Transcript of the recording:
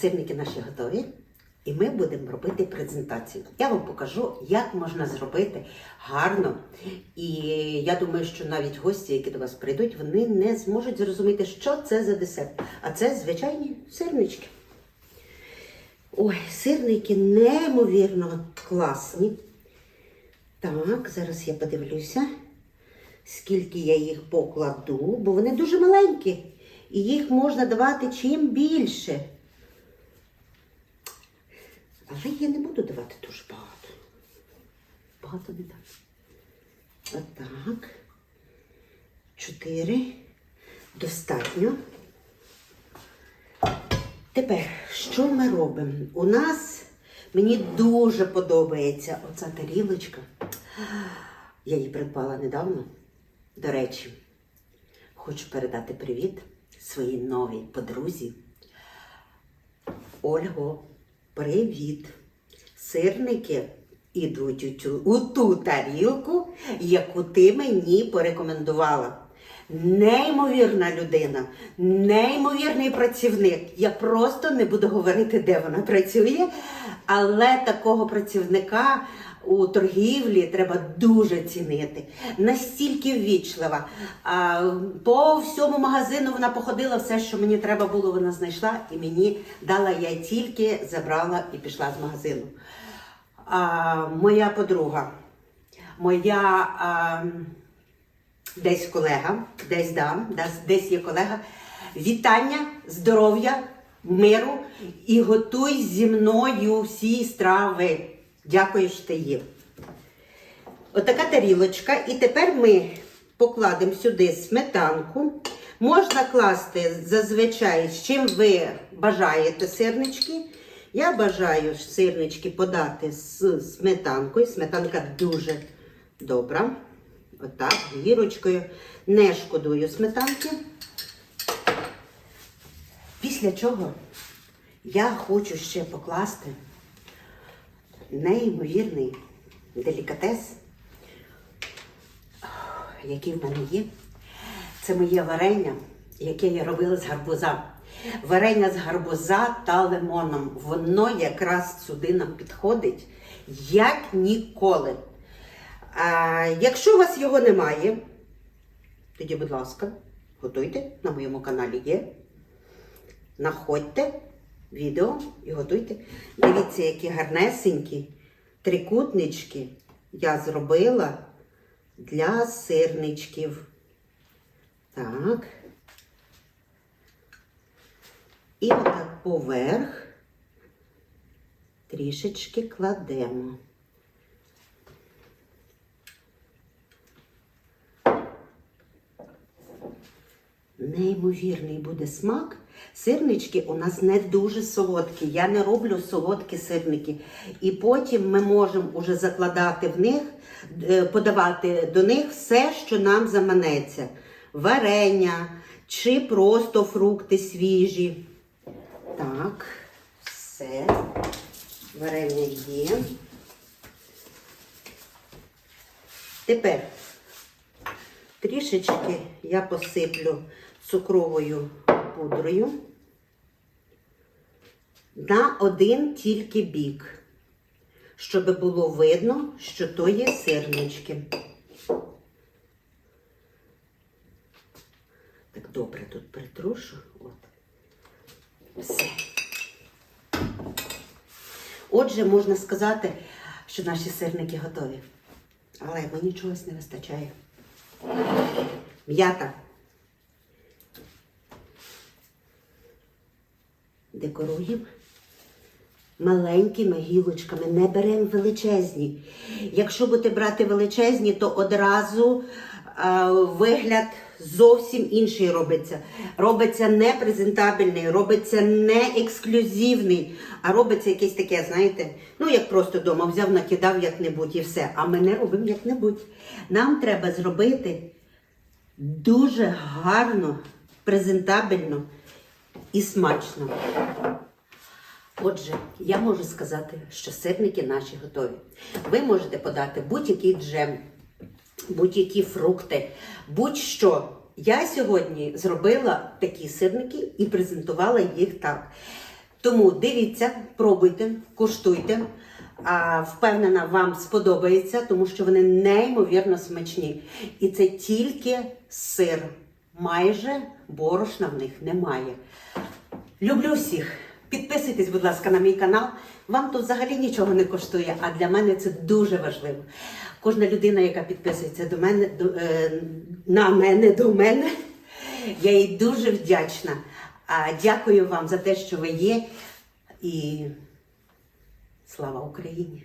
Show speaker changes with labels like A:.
A: Сирники наші готові. І ми будемо робити презентацію. Я вам покажу, як можна зробити гарно. І я думаю, що навіть гості, які до вас прийдуть, вони не зможуть зрозуміти, що це за десерт. А це звичайні сирнички. Ой, сирники неймовірно класні. Так, зараз я подивлюся, скільки я їх покладу, бо вони дуже маленькі. І їх можна давати чим більше. Але я не буду давати дуже багато. Багато не дам. Отак. Чотири. Достатньо. Тепер, що ми робимо? У нас мені дуже подобається оця тарілочка. Я її придбала недавно. До речі, хочу передати привіт своїй новій подрузі. Ольго, привіт! Сирники ідуть у, ту тарілку, яку ти мені порекомендувала. Неймовірна людина, неймовірний працівник. Я просто не буду говорити, де вона працює, але такого працівника у торгівлі треба дуже цінити. Настільки ввічлива. По всьому магазину вона походила, все, що мені треба було, вона знайшла і мені дала я тільки забрала і пішла з магазину. А, моя подруга, моя. А, десь колега, десь да, десь- є колега. Вітання, здоров'я, миру і готуй зі мною всі страви. Дякую, що ти є. Отака тарілочка. І тепер ми покладемо сюди сметанку. Можна класти зазвичай, з чим ви бажаєте сирнички. Я бажаю сирнички подати з сметанкою. Сметанка дуже добра. Отак, гірочкою. Не шкодую сметанки. Після чого я хочу ще покласти неймовірний делікатес, який в мене є. Це моє варення, яке я робила з гарбуза. Варення з гарбуза та лимоном. Воно якраз сюди нам підходить, як ніколи. А, якщо у вас його немає, тоді, будь ласка, готуйте. На моєму каналі є. Находьте відео і готуйте. Дивіться, які гарнесенькі трикутнички я зробила для сирничків. Так. І отак поверх трішечки кладемо. Неймовірний буде смак. Сирнички у нас не дуже солодкі. Я не роблю солодкі сирники. І потім ми можемо уже закладати в них, е, подавати до них все, що нам заманеться. Варення чи просто фрукти свіжі. Так, все. Варення є. Тепер Трішечки я посиплю цукровою пудрою на один тільки бік, щоб було видно, що то є сирнички. Так добре тут притрушу. От. Все. Отже, можна сказати, що наші сирники готові. Але мені чогось не вистачає. М'ята. Декоруємо маленькими гілочками, не беремо величезні. Якщо будете брати величезні, то одразу а, вигляд зовсім інший робиться. Робиться не презентабельний, робиться не ексклюзивний, а робиться якесь таке, знаєте, ну як просто вдома взяв, накидав як-небудь і все. А ми не робимо як-небудь. Нам треба зробити дуже гарно, презентабельно і смачно. Отже, я можу сказати, що сирники наші готові. Ви можете подати будь-який джем, будь-які фрукти, будь-що. Я сьогодні зробила такі сирники і презентувала їх так. Тому дивіться, пробуйте, куштуйте. А, впевнена, вам сподобається, тому що вони неймовірно смачні. І це тільки сир. Майже борошна в них немає. Люблю всіх. Підписуйтесь, будь ласка, на мій канал. Вам тут взагалі нічого не коштує, а для мене це дуже важливо. Кожна людина, яка підписується до мене, до, е, на мене, до мене, я їй дуже вдячна. А дякую вам за те, що ви є. І слава Україні!